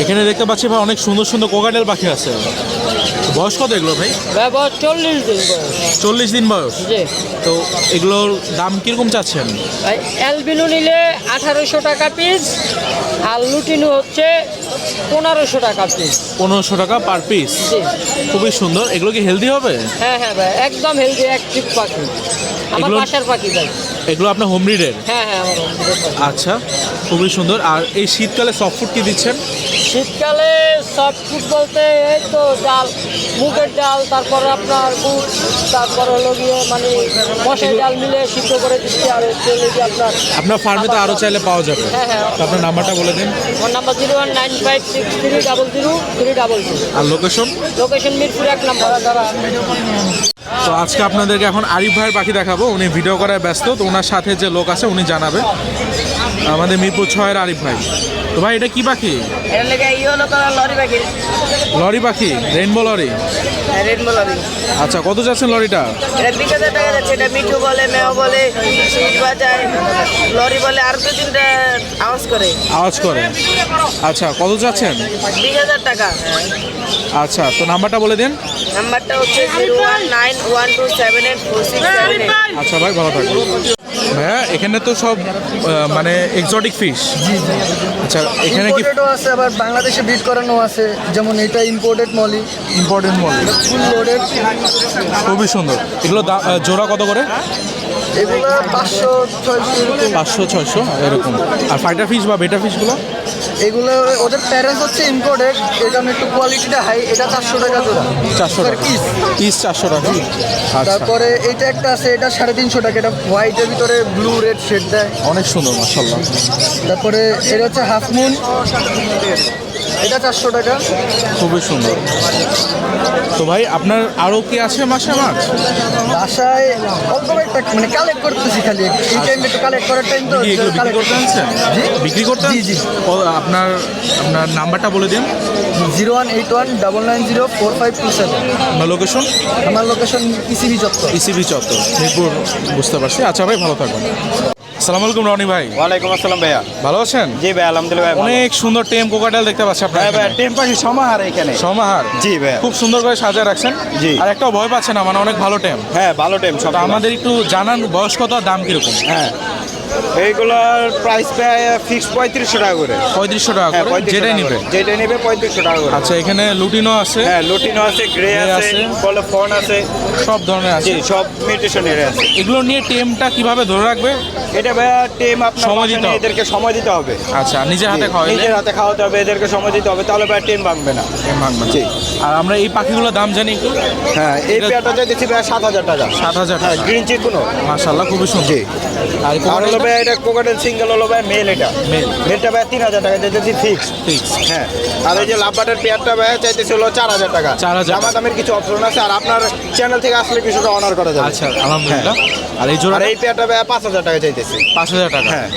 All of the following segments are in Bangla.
এখানে দেখতে পাচ্ছি ভাই অনেক সুন্দর সুন্দর কোকাটেল পাখি আছে। বয়স কত এগুলো ভাই? চল্লিশ দিন বয়স। চল্লিশ দিন বয়স। জি। তো এগুলোর দাম কীরকম চাচ্ছেন? ভাই অ্যালবিনো নিলে আঠারোশো টাকা পিস আর লুটিনো হচ্ছে পনেরোশো টাকা পিস পনেরোশো টাকা পার পিস জি। খুবই সুন্দর। এগুলো কি হেলদি হবে? হ্যাঁ হ্যাঁ ভাই একদম হেলদি অ্যাক্টিভ পাখি। আমার এগুলো- বাসার পাখি ভাই। এগুলো আপনার হোম রিডের হ্যাঁ হ্যাঁ আমার অঙ্কুরের পাখি। আচ্ছা খুবই সুন্দর। আর এই শীতকালে সফট ফুড কি দিচ্ছেন? শীতকালে সফট ফুড বলতে এই তো ডাল মুগের ডাল তারপর আপনার বুট তারপর হলো গিয়ে মানে মশাই ডাল মিলে সিদ্ধ করে দিচ্ছি আর হচ্ছে হলো গিয়ে আপনার আপনার ফার্মে তো আরও চাইলে পাওয়া যাবে। হ্যাঁ হ্যাঁ। তো আপনার নাম্বারটা বলে দিন। আমার number zero one nine five six three double zero three double two আর লোকেশন? লোকেশন মিরপুর এক নাম্বার। তো আজকে আপনাদেরকে এখন আরিফ ভাইয়ের পাখি দেখাবো। উনি ভিডিও করায় ব্যস্ত তো ওনার সাথে যে লোক আছে উনি জানাবে। আমাদের মিরপুর ছয়ের আরিফ ভাই। তো ভাই এটা কি পাখি? লরি পাখি। পাখি? Rainbow lory? আচ্ছা কত যাচ্ছেন লরিটা? মিঠু বলে মেয় বলে লরি বলে আর দু তিনটা আওয়াজ করে। আওয়াজ করে। আচ্ছা কত যাচ্ছেন? বিশ হাজার টাকা। আচ্ছা তো নাম্বারটা বলে দিন। নাম্বারটা হচ্ছে zero one nine one two seven eight four six আচ্ছা ভাই ভালো থাকবেন। ভাইয়া এখানে তো সব মানে এক্সোটিক ফিশ আচ্ছা এখানে কি আছে আবার বাংলাদেশে বিট করানো আছে। যেমন এটা imported Moli imported Moli full loaded খুবই সুন্দর। এগুলো জোড়া কত করে? এগুলো পাঁচশো ছয়শো পাঁচশো ছয়শো এরকম। আর ফাইটার ফিশ বা বেটা ফিশগুলো এগুলো ওদের প্যারেন্টস হচ্ছে ইম্পোর্টেড এই কারণে একটু কোয়ালিটিটা হাই এটা চারশো টাকা জোড়া। চারশো টাকা। পিস পিস চারশো টাকা। আচ্ছা। তারপরে এইটা একটা আছে এটা সাড়ে তিনশো টাকা এটা হোয়াইটের ভিতরে ব্লু রেড শেড দেয়। অনেক সুন্দর মাসাল্লাহ তারপরে এটা হচ্ছে হাফ মুন এটা চারশো টাকা। খুবই সুন্দর। তো ভাই আপনার আরও কি আছে মাসে মাছ? বাসায় অল্প একটা মানে কালেক্ট করতেছি খালি। এই টাইমে একটু কালেক্ট করার টাইম তো এগুলো বিক্রি করতে আনছেন? বিক্রি করতে জি, জি। আপনার আপনার নাম্বারটা বলে দিন। Zero one eight one double nine zero four five two seven. আপনার লোকেশন আমার লোকেশন ইসিবি চত্বর। ইসিবি চত্বর মিরপুর বুঝতে পারছি। আচ্ছা ভাই ভালো থাকবেন। সালাম আলাইকুম রনি ভাই। ওয়ালাইকুম আসসালাম ভাইয়া। ভালো আছেন? জি ভাই আলহামদুলিল্লাহ ভাই অনেক সুন্দর টেম কোকাটেল দেখতে পাচ্ছি আপনার ভাই টেম পাখি সমাহার এখানে। সমাহার? জি ভাইয়া। খুব সুন্দর করে সাজিয়ে রাখছেন। জি। আর একটাও ভয় পাচ্ছে না মানে অনেক ভালো টেম। হ্যাঁ ভালো টেম সব আমাদের একটু জানান বয়স কত দাম কীরকম? হ্যাঁ। এইগুলোর প্রাইস প্রায় ফিক্স পঁয়ত্রিশশো টাকা করে। পঁয়ত্রিশশো টাকা হ্যাঁ করে? যেটাই নিবে। যেটাই নেবে পঁয়ত্রিশশো টাকা করে। আচ্ছা এখানে লুটিনো আছে। হ্যাঁ লুটিনো আছে গ্রে আছে। বলে ফোন আছে। সব ধরনের আছে। জি সব মিউটেশনের আছে। এগুলো নিয়ে টেমটা কীভাবে ধরে রাখবে? এটা ভাইয়া টেম আপনার সময় দিতে এদেরকে সময় দিতে হবে। আচ্ছা নিজের হাতে খাওয়াইলে নিজের হাতে খাওয়াতে হবে এদেরকে সময় দিতে হবে তাহলে ভাই টেম ভাঙবে না। টেম ভাঙবে না। আর আমরা এই পাখিগুলোর দাম জানি হ্যাঁ এই পেয়ারটা চাইতেছি ভাই সাত হাজার টাকা। সাত হাজার হ্যাঁ টাকা। গ্রিন চিকুনো মাশাল্লাহ খুবই সুন্দর। আর আর হলো ভাই এটা কোকাটেল সিঙ্গেল হলো ভাই মেল এটা। Male। মেলটা ভাই তিন হাজার টাকা চাইতেছি ফিক্স ঠিক হ্যাঁ আর এই যে লাভবাটের পেয়ারটা ভাই চাইতেছে হলো চার হাজার টাকা। 4,000 জামা দামের কিছু অপশন আছে আর আপনার চ্যানেল থেকে আসলে কিছুটা অনার করা যাবে। আচ্ছা আলহামদুলিল্লাহ। আর এই আর জোড়া এই পেয়ারটা ভাই পাঁচ হাজার টাকা চাইতেছি পাঁচ হাজার টাকা। হ্যাঁ।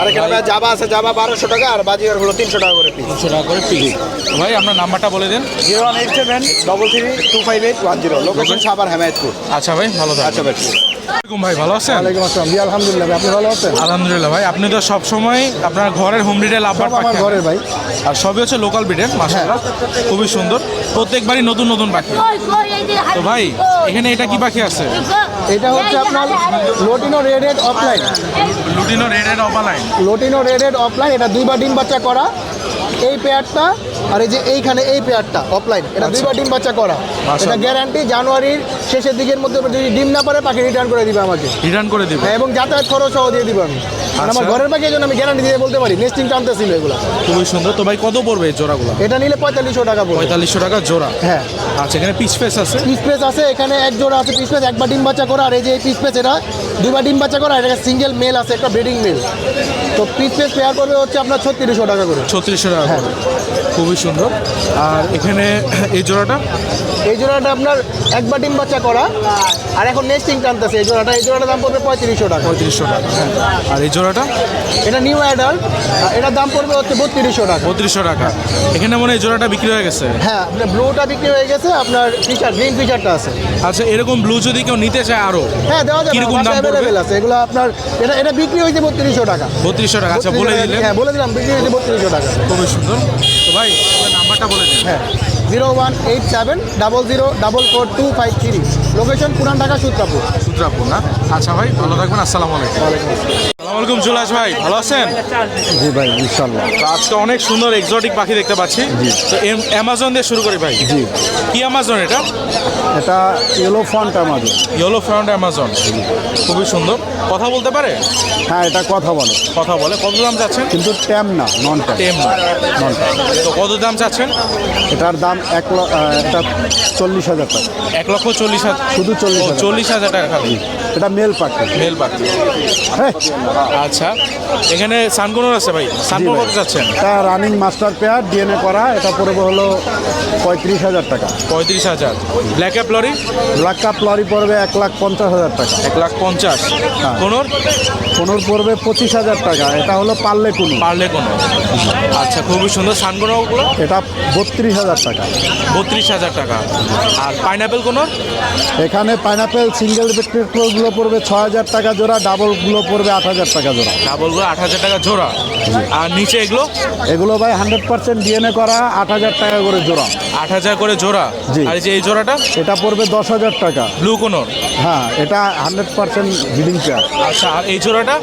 আর এখানে ভাই জাবা আছে জাবা বারোশো টাকা আর বাজিগার হলো তিনশো টাকা করে পিস তিনশো টাকা করে পিস ভাই আপনার নাম্বারটা বলে দেন। Zero one eight seven double three two five eight one zero location Savar Hemayetpur. আচ্ছা ভাই ভালো থাকবেন। আচ্ছা ভাই। ভাই ভালো আছেন? ওয়ালাইকুম আসসালাম। জি আলহামদুলিল্লাহ ভাই, আপনি ভালো আছেন? আলহামদুলিল্লাহ ভাই আপনি তো সব সময় আপনার ঘরের হোম রিটেল আব্বার সব আমার ঘরের ভাই। আর সবই হচ্ছে লোকাল ব্রিডের মাশাআল্লাহ। খুবই সুন্দর। প্রত্যেকবারই নতুন নতুন পাখি। তো ভাই এখানে এটা কি পাখি আছে? এটা হচ্ছে আপনার lutino red eyed opaline lutino red and opaline lutino red eyed opaline এটা দুইবার ডিম বাচ্চা করা। এই পেয়ারটা আর এই যে এইখানে এই পেয়ারটা অফলাইন এটা দুইবার ডিম বাচ্চা করা। এটা। গ্যারান্টি জানুয়ারির শেষের দিকের মধ্যে যদি ডিম না পারে পাখি রিটার্ন করে দিবে আমাকে। রিটার্ন করে দিবে? হ্যাঁ এবং যাতায়াত খরচ সহ দিয়ে দিব আমি। আর আমার আচ্ছা। ঘরের পাখি এই জন্য আমি গ্যারান্টি দিয়ে বলতে পারি নেক্সটিং টানতেছিল এগুলো। খুবই সুন্দর। তো ভাই কত পড়বে এই জোড়াগুলো? এটা নিলে পঁয়তাল্লিশশো টাকা পড়বে। পঁয়তাল্লিশশো টাকা জোড়া? হ্যাঁ। আচ্ছা এখানে পিস ফেস আছে? পিস পেস আছে এখানে এক জোড়া আছে পিস পেস একবার ডিম বাচ্চা করা আর এই যে পিস পেস এটা দুবার ডিম বাচ্চা করা এটা সিঙ্গেল মেল আছে একটা ব্রিডিং মেল তো পিস পিস পেয়ার করবে হচ্ছে আপনার ছত্রিশশো টাকা করে ছত্রিশশো টাকা হ্যাঁ। করে। খুবই সুন্দর আর এখানে এই জোড়াটা এই জোড়াটা আপনার একবার ডিম বাচ্চা করা আর এখন নেস্টিং টানতেছে এই জোড়াটা এই জোড়াটার দাম পড়বে পঁয়ত্রিশশো টাকা। পঁয়ত্রিশশো টাকা আর এই জোড়াটা? এটা নিউ অ্যাডাল্ট এটার দাম পড়বে হচ্ছে বত্রিশশো টাকা। বত্রিশশো টাকা। এখানে মনে হয় এই জোড়াটা বিক্রি হয়ে গেছে। হ্যাঁ আপনার ব্লুটা বিক্রি হয়ে গেছে আপনার ফিচার গ্রিন ফিচারটা আছে। আচ্ছা এরকম ব্লু যদি কেউ নিতে চায় আরও হ্যাঁ দেওয়া যাবে কীরকম দাম? অ্যাভেলেবেল আছে। এগুলো আপনার এটা এটা বিক্রি হয়েছে বত্রিশশো টাকা। বত্রিশশো টাকা আচ্ছা বলে 32 দিলেন। হ্যাঁ বলে দিলাম বিক্রি হয়েছে বত্রিশশো টাকা। খুবই সুন্দর। তো ভাই নাম্বারটা বলে দিন। হ্যাঁ। Zero one eight seven double zero double four two five three location Puran Dhaka Sutrapur Sutrapur না আচ্ছা ভাই ভালো থাকবেন আসসালামু আলাইকুম আলাইকুম জুলাস ভাই ভালো আছেন? জি ভাই ইনশাল্লাহ তো আজকে অনেক সুন্দর এক্সোটিক পাখি দেখতে পাচ্ছি। তো এম- অ্যামাজন দিয়ে শুরু করি ভাই। জি। কি অ্যামাজন এটা? এটা ইয়েলো ফন্ট আমাদের ইয়েলো ফ্রন্ট অ্যামাজন খুবই সুন্দর। কথা বলতে পারে? হ্যাঁ এটা কথা বলে। কথা বলে। কত দাম চাচ্ছেন? কিন্তু ট্যাম না নন ট্যাম টেম নন ট্যাম তো কত দাম চাচ্ছেন? এটার দাম এক এটা চল্লিশ হাজার টাকা। এক লক্ষ চল্লিশ হাজার। শুধু চল্লিশ চল্লিশ হাজার টাকা এটা মেল পাখি। মেল পাখি। হ্যাঁ আচ্ছা এখানে সানকোনর আছে ভাই? সানকোন কত চাচ্ছেন? এটা রানিং মাস্টার পেয়ার ডিএনএ করা এটা পড়বে হলো পঁয়ত্রিশ হাজার টাকা। পঁয়ত্রিশ হাজার। Black cap lory black cap lory পড়বে এক লাখ পঞ্চাশ হাজার টাকা। এক লাখ পঞ্চাশ। হ্যাঁ। কোনোর? কোনোর পড়বে পঁচিশ হাজার টাকা এটা হলো পারলে কোনো। পারলে কোনো। আচ্ছা খুবই সুন্দর। সানকোনরগুলো এটা বত্রিশ হাজার টাকা। বত্রিশ হাজার টাকা। আর পাইনাপেল কোনো এখানে পাইনাপেল সিঙ্গেলগুলো পড়বে ছ হাজার টাকা জোড়া ডাবলগুলো পড়বে আট হাজার টাকা জোড়া। ডাবলগুলো আট হাজার টাকা জোড়া। আর নিচে এগুলো? এগুলো ভাই হান্ড্রেড পার্সেন্ট ডিএনএ করা আট হাজার টাকা করে জোড়া। আট হাজার করে জোড়া? জি। আর এই যে এই জোড়াটা? এটা পড়বে দশ হাজার টাকা। ব্লু কোনোর হ্যাঁ এটা হান্ড্রেড পার্সেন্ট ব্রিডিং পেয়ার আচ্ছা আর এই জোড়াটা?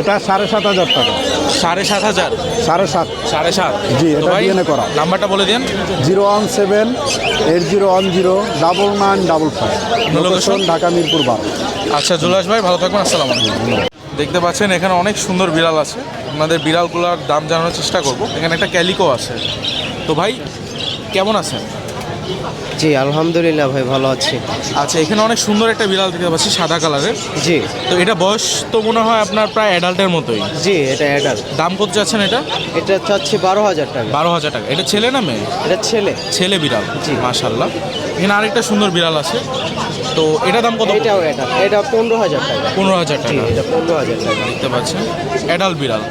এটা সাড়ে সাত হাজার টাকা। সাড়ে সাত হাজার। সাড়ে সাত। সাড়ে সাত। জি, এটা ভাই, DNA করা। নাম্বারটা বলে দিন। Zero one seven eight zero one zero double nine double five location Dhaka Mirpur বারো। আচ্ছা জুলাস ভাই ভালো থাকবেন আসসালাম দেখতে পাচ্ছেন এখানে অনেক সুন্দর বিড়াল আছে। আপনাদের বিড়ালগুলোর দাম জানানোর চেষ্টা করব। এখানে একটা ক্যালিকো আছে। তো ভাই কেমন আছেন? জি আলহামদুলিল্লাহ ভাই ভালো আছি। আচ্ছা এখানে অনেক সুন্দর একটা বিড়াল দেখতে পাচ্ছি সাদা কালারের। জি। তো এটা বয়স তো মনে হয় আপনার প্রায় অ্যাডাল্টের মতোই। জি এটা অ্যাডাল্ট দাম কত যাচ্ছেন এটা? এটা চাচ্ছি বারো হাজার টাকা। বারো হাজার টাকা। এটা ছেলে না মেয়ে? এটা ছেলে। ছেলে বিড়াল। জি। মাশাল্লাহ এখানে আরেকটা সুন্দর বিড়াল আছে। তো এটা দাম কত? এটাও অ্যাডাল্ট এটা পনেরো হাজার টাকা। পনেরো হাজার টাকা। এটা পনেরো হাজার টাকা। দেখতে পাচ্ছেন অ্যাডাল্ট বিড়াল।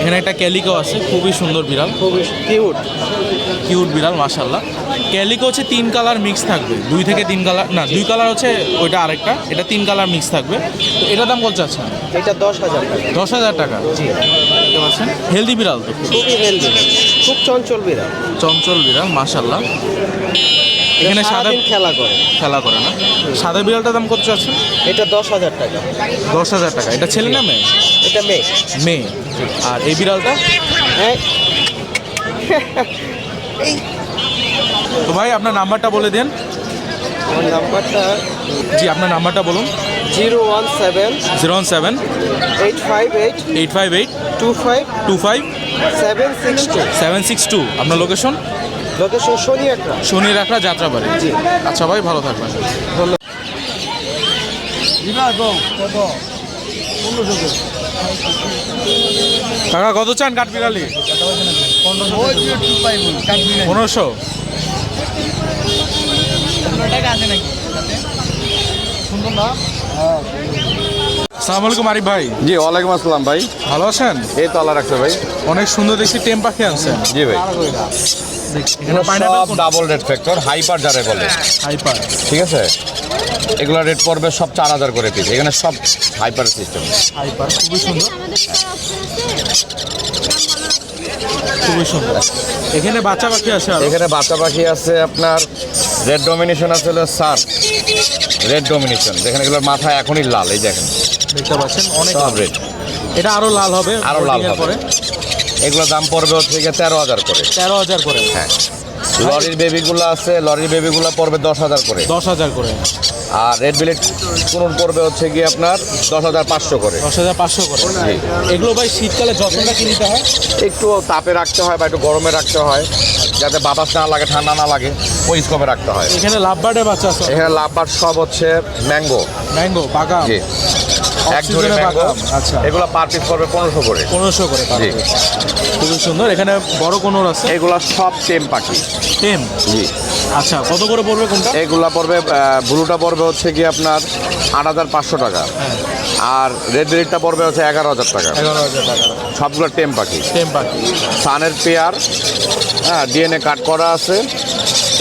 এখানে একটা ক্যালিকো আছে খুবই সুন্দর বিড়াল। খুবই কিউট কিউট বিড়াল মাশাল্লাহ ক্যালিকো হচ্ছে তিন কালার মিক্স থাকবে। দুই থেকে তিন কালার না দুই কালার হচ্ছে ওইটা আরেকটা। এটা তিন কালার মিক্স থাকবে। তো এটার দাম কত আছে এটা দশ হাজার টাকা। দশ হাজার টাকা। জি। দেখতে পাচ্ছেন হেলদি বিড়াল তো। খুবই হেলদি খুব চঞ্চল বিড়াল। চঞ্চল বিড়াল মাশাল্লাহ এখানে সাদা খেলা করে। খেলা করে না? সাদা বিড়ালটার দাম কত আছে? এটা দশ হাজার টাকা। দশ হাজার টাকা। এটা ছেলে না মেয়ে? এটা মেয়ে। মেয়ে। আর এই বিড়ালটা? হ্যাঁ। তো ভাই আপনার নাম্বারটা বলে দেন। আমার নাম্বারটা জি আপনার নাম্বারটা বলুন। Zero one seven zero one seven eight five eight eight five eight two five two five seven six two. Seven six two. আপনার লোকেশন? লোকেশন শনি একটা শনি রাখা যাত্রাবাড়ি। জি। আচ্ছা ভাই ভালো থাকবেন। কাকা কত চান কাঠ বিড়ালি? পনেরোশো? সালাম আলাইকুম আরিফ ভাই। জি ওয়ালাইকুম আসসালাম ভাই। ভালো আছেন? এই তো আল্লাহ রাখছে ভাই। অনেক সুন্দর দেখছি টেম পাখি আনছেন। জি ভাই। সব ডাবল রেড ফ্যাক্টর হাইপার যারে বলে। হাইপার ঠিক আছে? এগুলো রেট পড়বে সব চার হাজার করে পিস এখানে সব হাইপার সিস্টেম হাইপার খুবই সুন্দর। খুবই সুন্দর। এখানে বাচ্চা পাখি আছে এখানে বাচ্চা পাখি আছে আপনার রেড ডমিনেশন আছে হলো সার রেড ডমিনেশন যেখানে এগুলোর মাথা এখনই লাল এই দেখেন। দেখতে পাচ্ছেন অনেক সব রেড এটা আরও লাল হবে আরও লাল হবে। এগুলোর দাম পড়বে হচ্ছে গিয়ে তেরো হাজার করে। তেরো হাজার করে। হ্যাঁ। লরির বেবিগুলো আছে লরির বেবিগুলো পড়বে দশ হাজার করে। দশ হাজার করে। আর রেড বিলেট কোন পড়বে হচ্ছে গিয়ে আপনার দশ হাজার পাঁচশো করে। দশ হাজার পাঁচশো করে। এগুলো ভাই শীতকালে যত্নটা কি নিতে হয়? একটু তাপে রাখতে হয় বা একটু গরমে রাখতে হয় যাতে বাতাস না লাগে ঠান্ডা না লাগে ওই স্কোপে রাখতে হয়। এখানে লাভ বার্ডের বাচ্চা আছে। এখানে লাভবার সব হচ্ছে ম্যাঙ্গো। ম্যাঙ্গো পাকা জি। এক ঝুড়ি ম্যাঙ্গো। আচ্ছা। এগুলো পার পিস পড়বে পনেরোশো করে। পনেরোশো করে জি। খুবই সুন্দর। এখানে বড় কোনোর আছে? এগুলো সব টেম পাখি। টেম? জি। আচ্ছা কত করে পড়বে কোনটা? এগুলা পড়বে ব্লুটা পড়বে হচ্ছে কি আপনার আট হাজার পাঁচশো টাকা। হ্যাঁ। আর রেড রেডটা পড়বে হচ্ছে এগারো হাজার টাকা। এগারো হাজার টাকা। সবগুলো টেম পাখি। টেম পাখি। সানের পেয়ার হ্যাঁ ডিএনএ কাট করা আছে।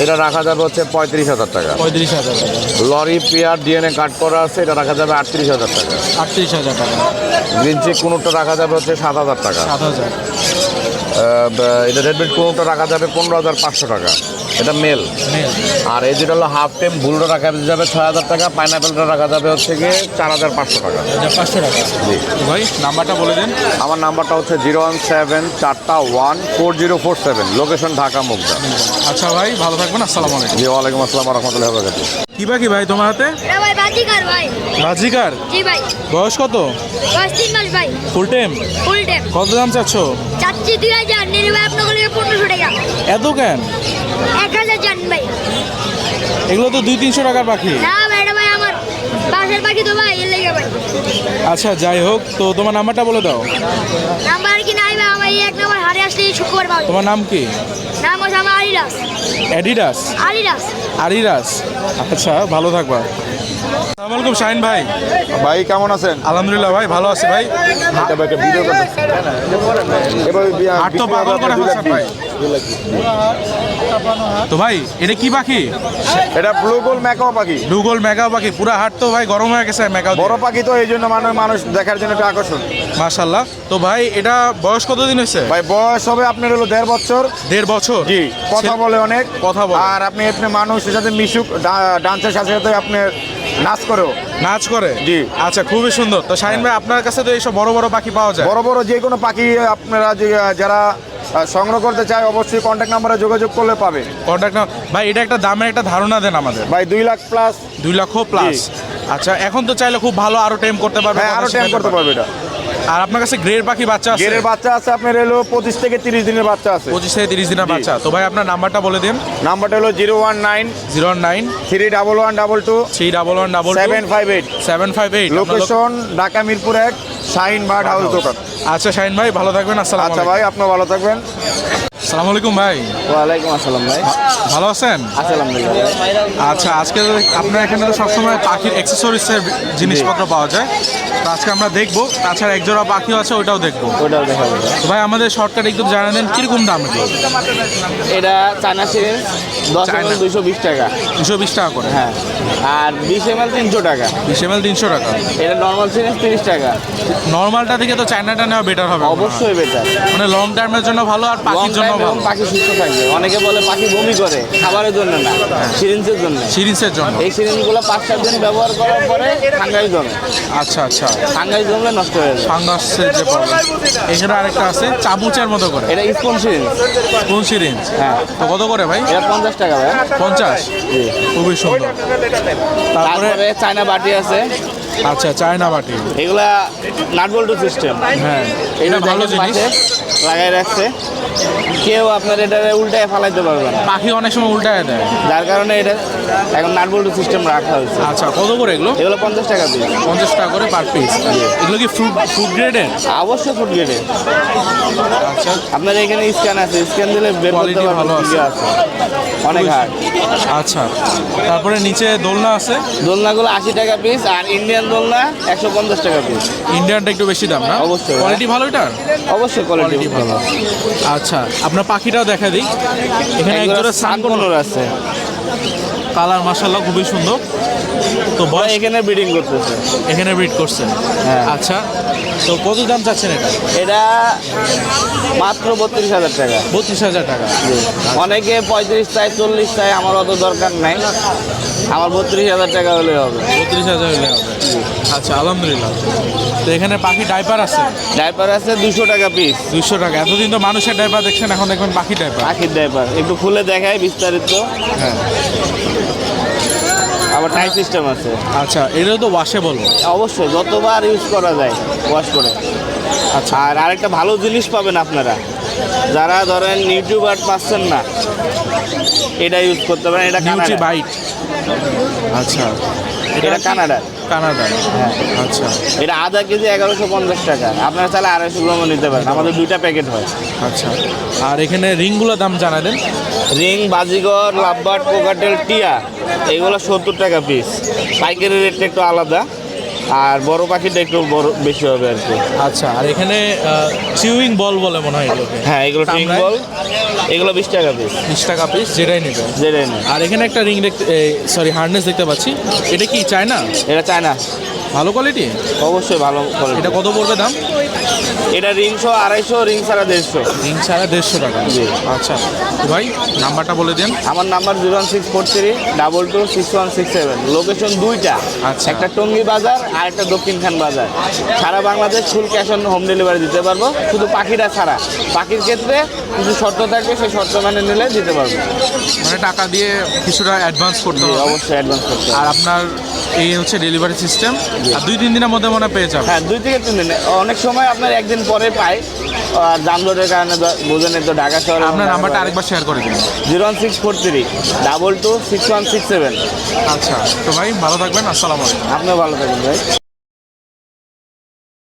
এটা রাখা যাবে হচ্ছে পঁয়ত্রিশ হাজার টাকা। পঁয়ত্রিশ হাজার টাকা। লরি পেয়ার ডিএনএ কাট করা আছে এটা রাখা যাবে আটত্রিশ হাজার টাকা। আটত্রিশ হাজার টাকা। গ্রিন চেক কোনোটা রাখা যাবে হচ্ছে সাত হাজার টাকা। সাত হাজার। এটা রেডমিট কোনোটা রাখা যাবে পনেরো হাজার পাঁচশো টাকা। এটা মেল আর এই যেটা হলো হাফ টেম ভুলটা রাখা যাবে ছয় হাজার টাকা পাইনাপেলটা রাখা যাবে হচ্ছে গিয়ে চার হাজার পাঁচশো টাকা। পাঁচশো টাকা। জি। ভাই নাম্বারটা বলে দিন। আমার নাম্বারটা হচ্ছে জিরো ওয়ান সেভেন চারটা one four zero four seven. Location Dhaka Mugda. আচ্ছা ভাই ভালো থাকবেন আসসালামু আলাইকুম। জি ওয়ালাইকুম আসসালাম রহমতুল্লাহ বরকাত কি পাখি ভাই তোমার হাতে? এটা ভাই বাজিকার ভাই। বাজিকার? জি ভাই। বয়স কত? দশ তিন মাস ভাই। ফুল টাইম ফুল টাইম কত দাম চাচ্ছ? চাচ্ছি দুই হাজার নেড়ে ভাই আপনার কাছে পনেরোশো টাকা। এত কেন? এক হাজার জান ভাই। এগুলো তো দুই তিনশো টাকার পাখি। না ভাই এটা ভাই আমার বাসার পাখি তো ভাই এর লেগে ভাই। আচ্ছা যাই হোক তো তোমার নাম্বারটা বলে দাও। নাম্বার কি নাই ভাই আমার এই এক নম্বর হারে আসলে শুক্রবার পাবে। তোমার নাম কি? নাম হচ্ছে আমার আলিরাস অ্যাডিডাস আরিডাস আচ্ছা ভালো থাকবা। আসসালামু আলাইকুম শাহিন ভাই। ভাই কেমন আছেন? আলহামদুলিল্লাহ ভাই ভালো আছি ভাই। তো পাগল করে ভাই। তো ভাই এটা কি পাখি? এটা ব্লু গোল ম্যাকাও পাখি। ডুগল মেগা পাখি। পুরা হাট তো ভাই গরম হয়ে গেছে মেগা বড় পাখি তো এই জন্য মানুষ মানুষ দেখার জন্য একটা আকর্ষণ। মাশাল্লাহ তো ভাই এটা বয়স কতদিন হয়েছে? ভাই বয়স হবে আপনার হলো দেড় বছর। দেড় বছর? জি কথা বলে অনেক। কথা বলে। আর আপনি আপনি মানুষের সাথে মিশুক ডান্সের সাথে সাথে আপনার নাচ করেও। নাচ করে? জি। আচ্ছা খুবই সুন্দর। তো শাহিন ভাই আপনার কাছে তো এইসব বড় বড় পাখি পাওয়া যায়? বড় বড় যে কোনো পাখি আপনারা যে- যারা সংগ্রহ করতে চায় অবশ্যই কন্ট্যাক্ট নাম্বারে যোগাযোগ করলে পাবে। কন্ট্যাক্ট ভাই এটা একটা দামের একটা ধারণা দেন আমাদের। ভাই দুই লাখ প্লাস দুই লক্ষ প্লাস আচ্ছা এখন তো চাইলে খুব ভালো আরও টেম করতে পারবে আরও আরও কথা করতে পারবে এটা। আর আপনার কাছে গ্রেড পাখি বাচ্চা আছে? গ্রের বাচ্চা আছে আপনার হলো পঁচিশ থেকে তিরিশ দিনের বাচ্চা আছে। পঁচিশ থেকে তিরিশ দিনের বাচ্চা। তো ভাই আপনার নাম্বারটা বলে দিন। নাম্বারটা হলো zero one nine zero nine three double one double two three double one double seven five eight. Seven five eight. Location Dhaka Mirpur এক শাইন বার্ড হাউস দোকান। আচ্ছা শাইন ভাই ভালো থাকবেন। আসসালাম আচ্ছা ভাই আপনি ভালো থাকবেন। আলাইকুম ভাই। ওয়ালাইকুম আসসালাম ভাই। ভালো আছেন? আলহামদুলিল্লাহ। আচ্ছা আজকে আপনার এখানে তো সবসময় পাখির অ্যাক্সেসরিজের জিনিসপত্র পাওয়া যায়। তো আজকে আমরা দেখব তাছাড়া একজোড়া পাখিও আছে ওইটাও দেখব। ওটাও দেখা ভাই আমাদের শর্টকাট একটু জানা দেন কীরকম দাম এটা চায়না সিরিজ দশ। এমএল দুইশো বিশ টাকা। দুশো বিশ টাকা করে। হ্যাঁ। আর বিশ এমএল তিনশো টাকা। বিশ এম তিনশো টাকা। এটা নর্মাল সিরিজ তিরিশ টাকা। নর্মালটা থেকে তো চায়নাটা নেওয়া বেটার হবে। অবশ্যই বেটার মানে লং টার্মের জন্য ভালো আর পাখির জন্য এবং পাখি সুস্থ থাকবে অনেকে বলে পাখি বমি করে খাবারের জন্য না সিরিঞ্জের জন্য। সিরিজের জন্য। এই সিরিঞ্জগুলো পাঁচ সাত দিন ব্যবহার করার পরে ফাঙ্গাই জমে। আচ্ছা আচ্ছা। ফাঙ্গাই জমলে নষ্ট হয়ে যায়। ফাঙ্গাসের যে প্রবলেম এখানে আরেকটা আছে চামচের মতো করে। এটা স্পন সিরিঞ্জ কোন সিরিঞ্জ হ্যাঁ। তো কত করে ভাই? এটা পঞ্চাশ টাকা ভাই। পঞ্চাশ? খুবই সুন্দর। তারপরে চায়না বাটি আছে। আচ্ছা চায়না বাটি। এগুলা নাটবল্টু সিস্টেম হ্যাঁ এটা ভালো জিনিস। লাগাই রাখছে। কেউ আপনার এটা উল্টায় ফালাইতে পারবে না। পাখি অনেক সময় উল্টায় দেয়। যার কারণে এটা এখন নাট বল্টু সিস্টেম রাখা হয়েছে। আচ্ছা কত করে এগুলো? এগুলো পঞ্চাশ টাকা পিস পঞ্চাশ টাকা করে পার পিস এগুলো কি ফ্রুট ফ্রুট গ্রেডের অবশ্যই ফুড গেটে আচ্ছা। আপনার এখানে স্ক্যান আছে। স্ক্যান দিলে বের করতে ভালো আছে। আছে। অনেক হার্ড আচ্ছা। তারপরে নিচে দোলনা আছে? দোলনাগুলো আশি টাকা পিস আর ইন্ডিয়ান দোলনা একশো পঞ্চাশ টাকা পিস ইন্ডিয়ানটা একটু বেশি দাম না? অবশ্যই। কোয়ালিটি ভালো এটার অবশ্যই কোয়ালিটি ভালো। আচ্ছা আপনার পাখিটাও দেখা দিই। এখানে একজোড়া সান সানকোনোর আছে। কালার মাসাল্লাহ খুবই সুন্দর। তো বয়স এখানে ব্রিডিং করতেছে। এখানে ব্রিড করছেন হ্যাঁ। আচ্ছা তো কত দাম চাচ্ছেন এটা? এটা মাত্র বত্রিশ হাজার টাকা। বত্রিশ হাজার টাকা। অনেকে পঁয়ত্রিশ চাই চল্লিশ চাই আমার অত দরকার নাই। আমার বত্রিশ হাজার টাকা হলে হবে। বত্রিশ হাজার হলে হবে। আচ্ছা আলহামদুলিল্লাহ। তো এখানে পাখি ডাইপার আছে? ডাইপার আছে দুশো টাকা পিস দুশো টাকা। এতদিন তো মানুষের ডাইপার দেখছেন এখন দেখবেন পাখি ডাইপার পাখির ডাইপার একটু খুলে দেখায় বিস্তারিত। হ্যাঁ। আবার টাই সিস্টেম আছে। আচ্ছা এটাও তো ওয়াশে বলো। অবশ্যই যতবার ইউজ করা যায় ওয়াশ করে। আচ্ছা। আর আরেকটা ভালো জিনিস পাবেন আপনারা। যারা ধরেন ইউটিউবার পাচ্ছেন না এটা ইউজ করতে পারেন এটা বাইট আচ্ছা। এটা? কানাডার। কানাডা হ্যাঁ। আচ্ছা। এটা আধা কেজি এগারোশো পঞ্চাশ টাকা। আপনারা তাহলে আড়াইশো গ্রামও নিতে পারেন। আমাদের দুইটা প্যাকেট হয়। আচ্ছা। আর এখানে রিংগুলোর দাম জানা দেন। রিং বাজিগর লাভবার্ড কোকাটেল টিয়া এগুলো সত্তর টাকা পিস। পাইকারি রেটটা একটু আলাদা। আর বড় পাখিটা একটু বড় বেশি হবে আর কি। আচ্ছা আর এখানে চিউইং বল বলে মনে হয় এগুলোকে। হ্যাঁ এগুলো টিং বল এগুলো বিশ টাকা পিস বিশ টাকা পিস যেটাই নেবে। যেটাই নেবে। আর এখানে একটা রিং দেখতে সরি হার্নেস দেখতে পাচ্ছি। এটা কি চায়না? এটা চায়না। ভালো কোয়ালিটি অবশ্যই ভালো কোয়ালিটি এটা কত পড়বে দাম? এটা রিংশো আড়াইশো রিং ছাড়া দেড়শো। রিং ছাড়া দেড়শো টাকা। জি। আচ্ছা ভাই নাম্বারটা বলে দেন। আমার number zero one six four three double two six one six seven. Location দুইটা। আচ্ছা। একটা টঙ্গী বাজার আর একটা Dakshinkhan Bazar. Sara Bangladesh full cash on home delivery দিতে পারব। শুধু পাখিটা ছাড়া। পাখির ক্ষেত্রে কিছু শর্ত থাকবে সেই শর্ত মানে নিলে দিতে পারব। মানে টাকা দিয়ে কিছুটা অ্যাডভান্স করতে হবে। অবশ্যই অ্যাডভান্স করতে হবে। আর আপনার এই হচ্ছে ডেলিভারি সিস্টেম আর দুই তিন দিনের মধ্যে মনে পেয়ে যাবে হ্যাঁ দুই থেকে তিন দিন। অনেক সময় আপনার একদিন পরে পাই আর যানজটের কারণে বোঝেন তো ঢাকা শহরে আপনার নাম্বারটা আরেকবার শেয়ার করে দিন। Zero one six four three double two six one six seven আচ্ছা তো ভাই ভালো থাকবেন আসসালামু আলাইকুম। আপনিও ভালো থাকবেন ভাই।